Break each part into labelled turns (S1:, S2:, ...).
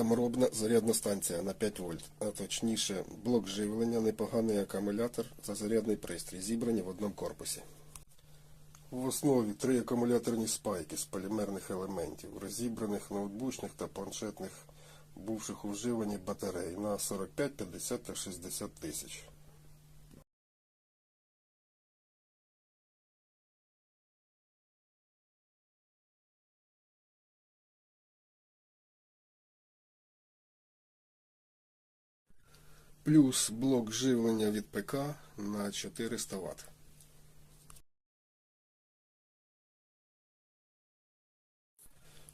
S1: Саморобна зарядна станція на 5 вольт, а точніше блок живлення, непоганий акумулятор та зарядний пристрій, зібрані в одному корпусі. В основі три акумуляторні спайки з полімерних елементів, розібраних ноутбучних та планшетних бувших у вживанні батарей на 45, 50 та 60 тисяч. Плюс блок живлення від ПК на 400 Вт.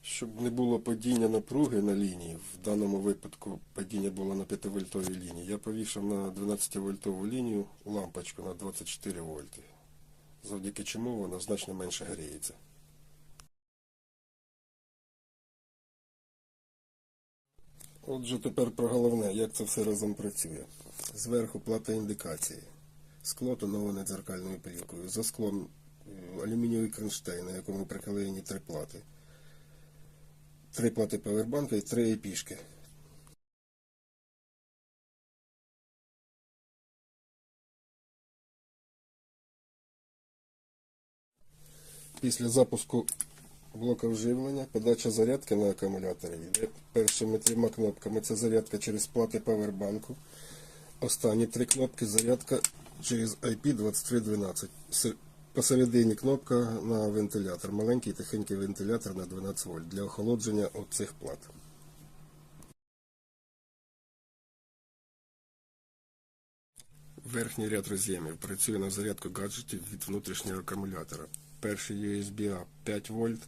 S1: Щоб не було падіння напруги на лінії, в даному випадку падіння було на 5-вольтовій лінії, я повішав на 12-вольтову лінію лампочку на 24 вольти, завдяки чому вона значно менше гріється. Отже, тепер про головне, як це все разом працює. Зверху плата індикації. Скло тоноване дзеркальною плівкою. За склом е, алюмінієвий кронштейн, на якому приклеєні три плати. Три плати павербанка і три епішки. Після запуску блока вживлення подача зарядки на акумуляторі йде першими трьома кнопками. Це зарядка через плати павербанку. Останні три кнопки зарядка через IP2312. Посередині кнопка на вентилятор. Маленький тихенький вентилятор на 12 вольт для охолодження оцих плат. Верхній ряд роз'ємів працює на зарядку гаджетів від внутрішнього акумулятора. Перший USB-A 5 вольт,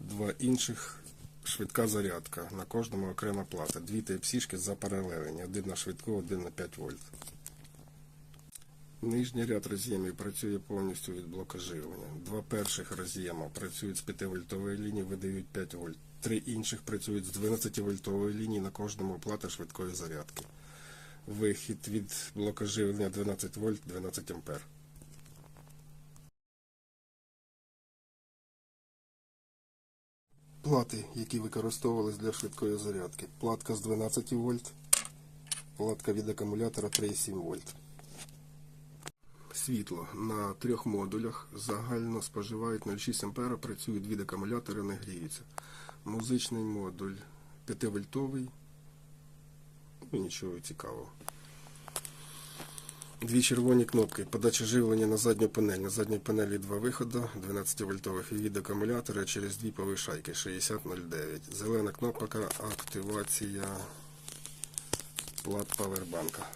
S1: два інших швидка зарядка. На кожному окрема плата. Дві Type-C запаралелені. Один на швидку, один на 5 вольт. Нижній ряд роз'ємів працює повністю від блока живлення. Два перших роз'єма працюють з 5-вольтової лінії, видають 5 вольт. Три інших працюють з 12-вольтової лінії на кожному плата швидкої зарядки. Вихід від блока живлення 12 вольт 12 ампер. Плати, які використовувались для швидкої зарядки. Платка з 12 вольт, платка від акумулятора 3,7 вольт. Світло на трьох модулях загально споживають 0,6 ампера, працюють від акумулятора, не гріються. Музичний модуль 5 вольтовий. Ну, нічого цікавого. Дві червоні кнопки. Подача живлення на задню панель. На задній панелі два виходи 12 вольтових і від акумулятора через дві повишайки 6009. Зелена кнопка активація плат павербанка.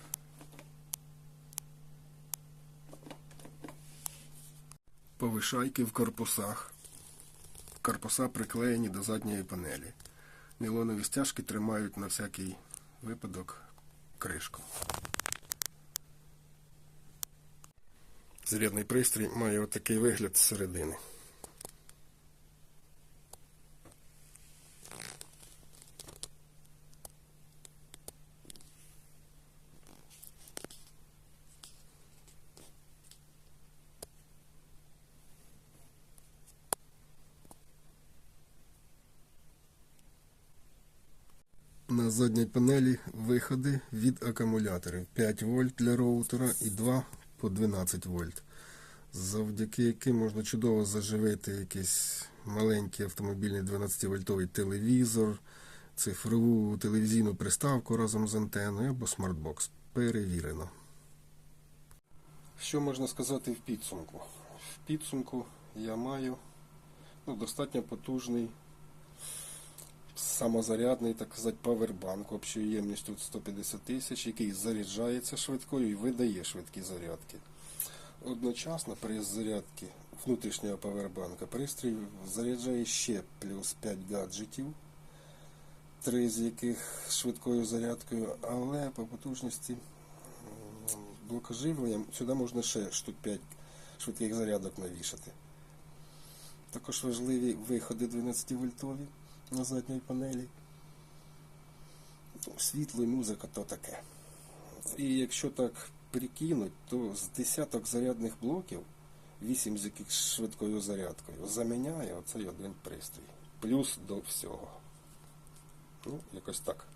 S1: Повишайки в корпусах. Корпуса приклеєні до задньої панелі. Нейлонові стяжки тримають на всякий випадок кришку. Зарядний пристрій має отакий вигляд зсередини. На задній панелі виходи від акумуляторів 5 вольт для роутера і 2 по 12 вольт, завдяки яким можна чудово заживити якийсь маленький автомобільний 12-вольтовий телевізор, цифрову телевізійну приставку разом з антеною або смартбокс. Перевірено. Що можна сказати в підсумку? В підсумку я маю ну, достатньо потужний самозарядний, так сказати, павербанк общою ємністю 150 тисяч, який заряджається швидкою і видає швидкі зарядки. Одночасно при зарядці внутрішнього павербанка пристрій заряджає ще плюс 5 гаджетів, три з яких швидкою зарядкою, але по потужності блокоживленням сюди можна ще штук 5 швидких зарядок навішати. Також важливі виходи 12 вольтові на задній панелі. Світло і музика то таке. І якщо так прикинуть, то з десяток зарядних блоків, 8 з яких швидкою зарядкою, заміняє оцей один пристрій. Плюс до всього. Ну, якось так.